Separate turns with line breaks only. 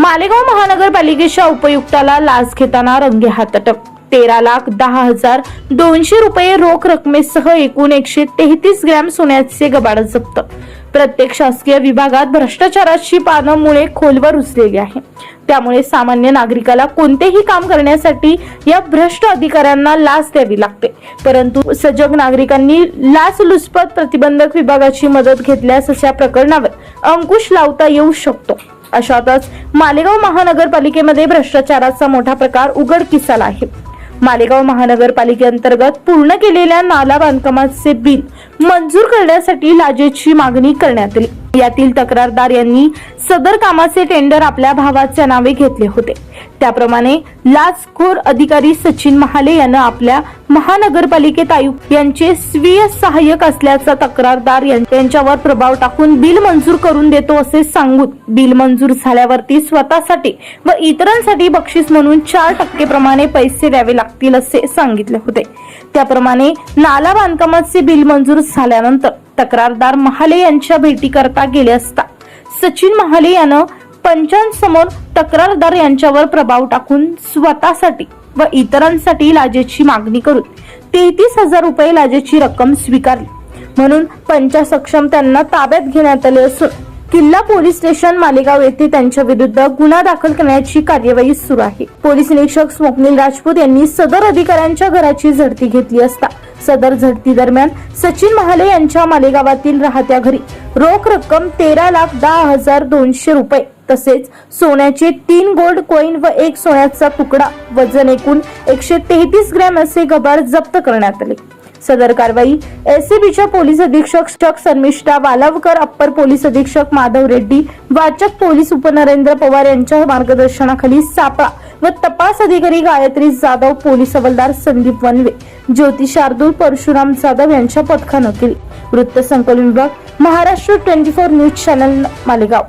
मालेगाव महानगरपालिकेच्या उपयुक्ताला लाच घेताना रंगेहात अटक तेरा लाख दहा हजार दोनशे रुपये रोख रकमेसह एकूण एकशे तेहतीस ग्रॅम सोन्याचे गबाड जप्त. प्रत्येक शासकीय विभागात भ्रष्टाचाराची पानं मुळे खोलवर रुजलेली आहे. त्यामुळे सामान्य नागरिकाला कोणतेही काम करण्यासाठी या भ्रष्ट अधिकाऱ्यांना लाच द्यावी लागते. परंतु सजग नागरिकांनी लाच लुचपत प्रतिबंधक विभागाची मदत घेतल्यास अशा प्रकरणावर अंकुश लावता येऊ शकतो. अशातच मालेगाव महानगरपालिकेमध्ये भ्रष्टाचाराचा मोठा प्रकार उघडकीस आला आहे. मालेगाव महानगरपालिकेअंतर्गत पूर्ण केलेल्या नाला बांधकामाचे बिल मंजूर करण्यासाठी लाजेची मागणी करण्यात आली. यातील तक्रारदार यांनी सदर कामाचे टेंडर आपल्या भावाच्या नावे घेतले होते. त्याप्रमाणे लाचखोर अधिकारी सचिन महाले यानं आपल्या महानगरपालिकेत आयुक्त यांचे स्वीय सहाय्यक असल्याचा तक्रारदार यां- यांच्यावर प्रभाव टाकून बिल मंजूर करून देतो असे सांगून बिल मंजूर झाल्यावरती स्वतःसाठी व इतरांसाठी बक्षीस म्हणून चार टक्के प्रमाणे पैसे द्यावे लागतील असे सांगितले होते. त्याप्रमाणे नाला बांधकामाचे बिल मंजूर झाल्यानंतर तक्रारदार महाले यांच्या भेटीकरता गेले असता सचिन महाले यानं पंचांसमोर तक्रारदार यांच्यावर प्रभाव टाकून स्वतःसाठी व इतरांसाठी लाजेची मागणी करून तेहतीस हजार रुपये लाजेची रक्कम स्वीकारली. म्हणून पंचा सक्षम त्यांना ताब्यात घेण्यात आले असून किल्ला पोलीस स्टेशन मालेगाव येथे त्यांच्या विरुद्ध गुन्हा दाखल करण्याची कार्यवाही सुरू आहे. पोलीस निरीक्षक स्वप्नील राजपूत यांनी सदर अधिकाऱ्यांच्या घराची झडती घेतली असता सदर झडती दरम्यान सचिन महाले यांच्या मालेगावातील राहत्या घरी रोख रक्कम तेरा लाख दहा हजार दोनशे रुपये तसेच सोन्याचे तीन गोल्ड कॉईन व एक सोन्याचा तुकडा वजन एकूण एकशे तेहतीस ग्रॅम असे गबार जप्त करण्यात आले. सदर कारवाई एसीबीच्या पोलीस अधीक्षक शक शर्मिष्ठा वालावकर अप्पर पोलीस अधीक्षक माधव रेड्डी वाचक पोलीस उपनरेंद्र पवार यांच्या मार्गदर्शनाखाली सापळा व तपास अधिकारी गायत्री जाधव पोलीस हवालदार संदीप वनवे ज्योती शार्दूल परशुराम जाधव यांच्या पथकानं केली. वृत्त संकलन विभाग Maharashtra twenty four news channel Malegaon.